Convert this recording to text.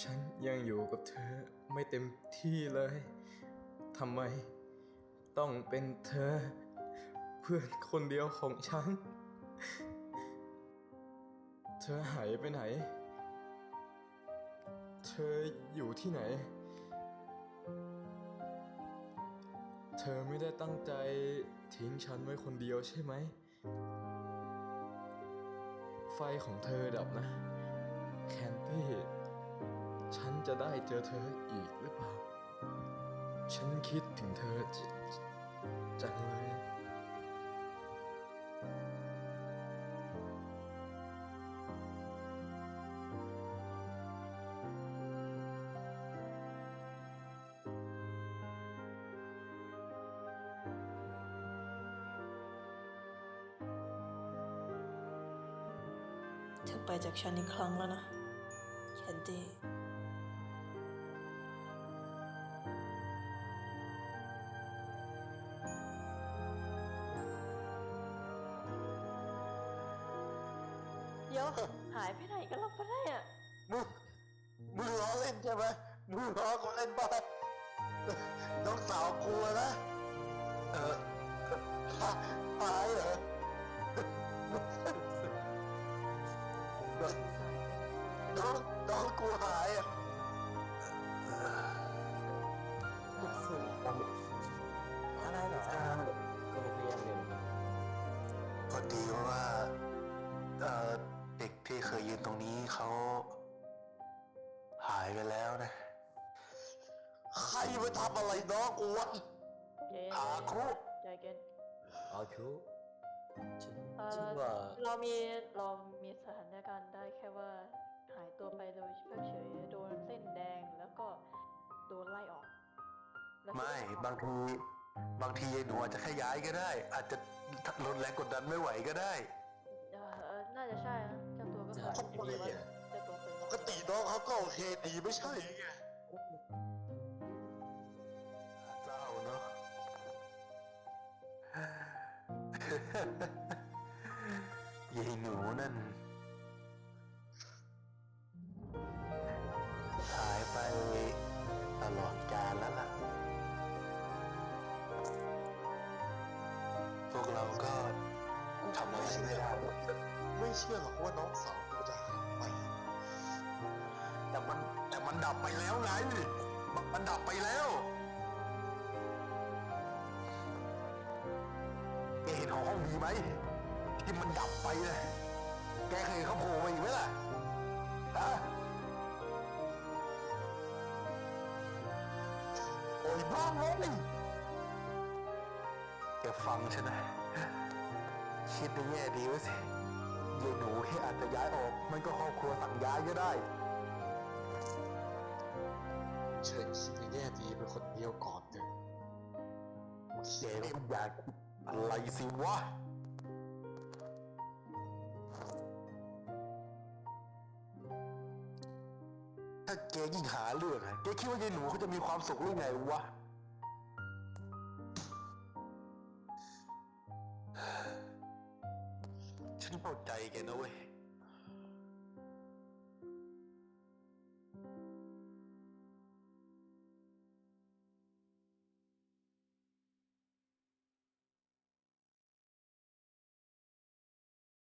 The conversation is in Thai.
ฉันยังอยู่กับเธอไม่เต็มที่เลยทำไม ต้องเป็นเธอ เพื่อนคนเดียวของฉัน เธอหายไปไหน เธออยู่ที่ไหน เธอไม่ได้ตั้งใจทิ้งฉันไว้คนเดียวใช่ไหม ไฟของเธอดับนะ จะได้เจอเธออีกหรือเปล่า ฉันคิดถึงเธอจจังเลยเธอไปจากฉันอีกครั้งแล้วนะแคนดี้ ดี๋ยว หายไปไหนกันล่ะปะเนี่ยมึงมึงล้อเล่นใช่ไหมมึงล้อกูเล่นบ้าน้องสาวกลัวนะ เออหาหายเหรอน้องน้องกูหายอะ เด็กที่เคยยืนตรงนี้เขาหายไปแล้วนะ ใครไปทำอะไรน้องกูวะเย็นหาครูใจเย็นเอาชูฉันเอ่ฉันอว่าเรามีเรามีสถานการณ์ได้แค่ว่าหายตัวไปโดยเฉยๆโดนเส้นแดงแล้วก็โดนไล่ออกแล้วไม่บางที บางทียายหนูอาจจะแค่ย้ายก็ได้ อาจจะลดแรงกดดันไม่ไหวก็ได้ ทำไมอะเจ้าตัวเคยปกติน้องเขาก็โอเคดีไม่ใช่ไงเศร้าเนาะ ยายหนูนั่น หายไปตลอดกาลแล้วล่ะ พวกเราก็ทำอะไรไม่ได้ ไม่เชื่อหรอกว่าน้องสาว มันดับไปแล้วไงมันมันดับไปแล้วแกเห็นของห้องดีไหมที่มันดับไปเลยแกเคยเขาโผล่มาอีกไหมล่ะฮะโอ้ยบ้างเลยแกฟังฉันนะ คิดในแง่ดีไว้สิยายหนูแค่อาจจะย้ายออก มันก็ครอบครัวสั่งย้ายก็ได้ เชิญคิดในแง่ดีเป็นคนเดียวก่อนเถอะแกไม่อยากอะไรสิวะ ถ้าแกยิ่งหาเรื่องอะแกคิดว่ายายหนูเขาจะมีความสุขหรือไงวะ ฉันเข้าใจแกนะเว้ย